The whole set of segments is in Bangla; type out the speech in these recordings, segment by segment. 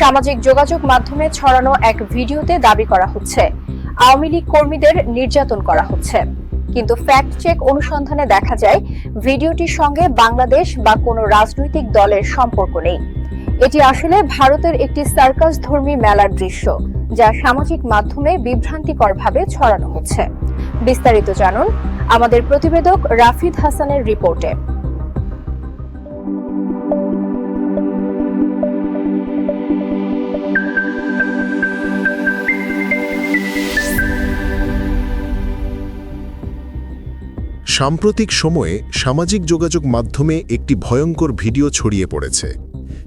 সামাজিক যোগাযোগ মাধ্যমে ছড়ানো এক ভিডিওতে দাবি করা হচ্ছে। আওয়ামী লীগ কর্মীদের নির্যাতন করা হচ্ছে। কিন্তু ফ্যাক্ট চেক অনুসন্ধানে দেখা যায়, ভিডিওটির সঙ্গে বাংলাদেশ বা কোনো রাজনৈতিক দলের সম্পর্ক নেই। এটি আসলে ভারতের একটি সার্কাস ধর্মী মেলার দৃশ্য, যা সামাজিক মাধ্যমে বিভ্রান্তিকরভাবে ছড়ানো হচ্ছে। বিস্তারিত জানুন আমাদের প্রতিবেদক রাফিদ হাসানের রিপোর্টে। সাম্প্রতিক সময়ে সামাজিক যোগাযোগ মাধ্যমে একটি ভয়ঙ্কর ভিডিও ছড়িয়ে পড়েছে।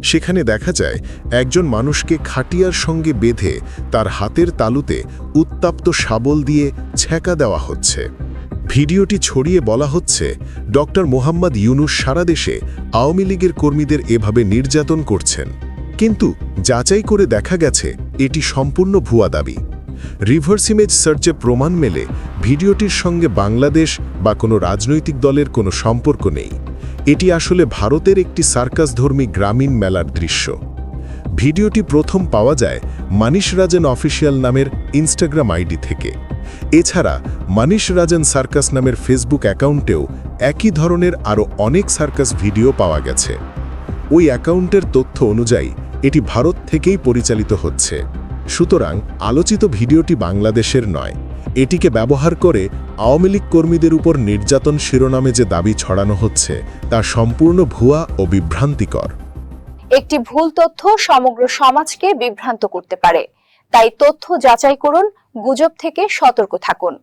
সেখানে দেখা যায়, একজন মানুষকে খাটিয়ার সঙ্গে বেঁধে তার হাতের তালুতে উত্তাপ্ত শাবল দিয়ে ছ্যাঁকা দেওয়া হচ্ছে। ভিডিওটি ছড়িয়ে বলা হচ্ছে, ডক্টর মোহাম্মদ ইউনুস সারা দেশে আওয়ামী লীগের কর্মীদের এভাবে নির্যাতন করছেন। কিন্তু যাচাই করে দেখা গেছে, এটি সম্পূর্ণ ভুয়া দাবি। রিভার্স ইমেজ সার্চে প্রমাণ মেলে ভিডিওটির সঙ্গে বাংলাদেশ বা কোনো রাজনৈতিক দলের কোনো সম্পর্ক নেই। এটি আসলে ভারতের একটি সার্কাসধর্মী গ্রামীণ মেলার দৃশ্য। ভিডিওটি প্রথম পাওয়া যায় মানিশ রাজন অফিসিয়াল নামের ইনস্টাগ্রাম আইডি থেকে। এছাড়া মানিশ রাজন সার্কাস নামের ফেসবুক অ্যাকাউন্টেও একই ধরনের আরও অনেক সার্কাস ভিডিও পাওয়া গেছে। ওই অ্যাকাউন্টের তথ্য অনুযায়ী এটি ভারত থেকেই পরিচালিত হচ্ছে। সুতরাং আলোচিত ভিডিওটি বাংলাদেশের নয়। এটিকে ব্যবহার করে আওয়ামী লীগ কর্মীদের উপর নির্যাতন শিরোনামে যে দাবি ছড়ানো হচ্ছে, তা সম্পূর্ণ ভুয়া ও বিভ্রান্তিকর। একটি ভুল তথ্য সমগ্র সমাজকে বিভ্রান্ত করতে পারে। তাই তথ্য যাচাই করুন, গুজব থেকে সতর্ক থাকুন।